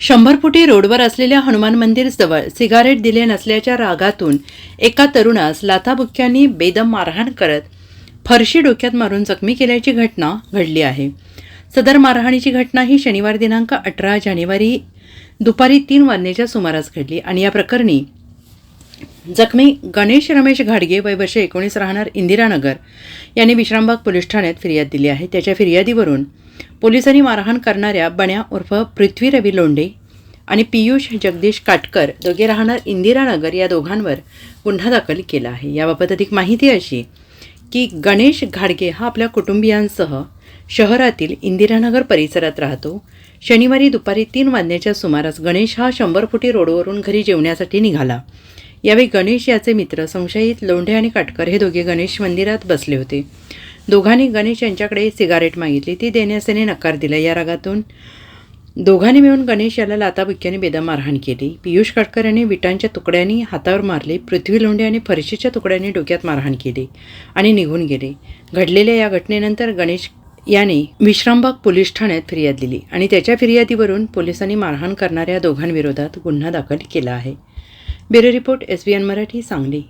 शंभर फुटी रोडवर असलेल्या हनुमान मंदिरजवळ सिगारेट दिले नसल्याच्या रागातून एका तरुणास लाथाबुक्क्यांनी बेदम मारहाण करत फरशी डोक्यात मारून जखमी केल्याची घटना घडली आहे. सदर मारहाणीची घटना ही शनिवार दिनांक अठरा जानेवारी दुपारी तीन वाजण्याच्या सुमारास घडली आणि या प्रकरणी जखमी गणेश रमेश घाडगे वय वर्ष एकोणीस राहणार इंदिरानगर यांनी विश्रामबाग पोलीस ठाण्यात फिर्याद दिली आहे. त्याच्या फिर्यादीवरून पोलिसांनी मारहाण करणाऱ्या बण्या उर्फ पृथ्वी रवी लोंढे आणि पियुष जगदीश काटकर दोघे राहणार इंदिरानगर या दोघांवर गुन्हा दाखल केला आहे. याबाबत अधिक माहिती अशी की गणेश घाडगे हा आपल्या कुटुंबियांसह शहरातील इंदिरानगर परिसरात राहतो. शनिवारी दुपारी तीन वाजण्याच्या सुमारास गणेश हा शंभर फुटी रोडवरून घरी जेवण्यासाठी निघाला. यावेळी गणेश याचे मित्र संशयित लोंढे आणि काटकर हे दोघे गणेश मंदिरात बसले होते. दोघांनी गणेश यांच्याकडे सिगारेट मागितली. ती देण्यास त्याने नकार दिला. या रागातून दोघांनी मिळून गणेश याला लाताबुक्क्याने बेदम मारहाण केली. पियुष काटकर यांनी विटांच्या तुकड्यांनी हातावर मारले. पृथ्वी लोंढे आणि फरशीच्या तुकड्यांनी डोक्यात मारहाण केली आणि निघून गेले. घडलेल्या या घटनेनंतर गणेश याने विश्रामबाग पोलीस ठाण्यात फिर्याद दिली आणि त्याच्या फिर्यादीवरून पोलिसांनी मारहाण करणाऱ्या दोघांविरोधात गुन्हा दाखल केला आहे. Bureau report S B N Marathi Sangli.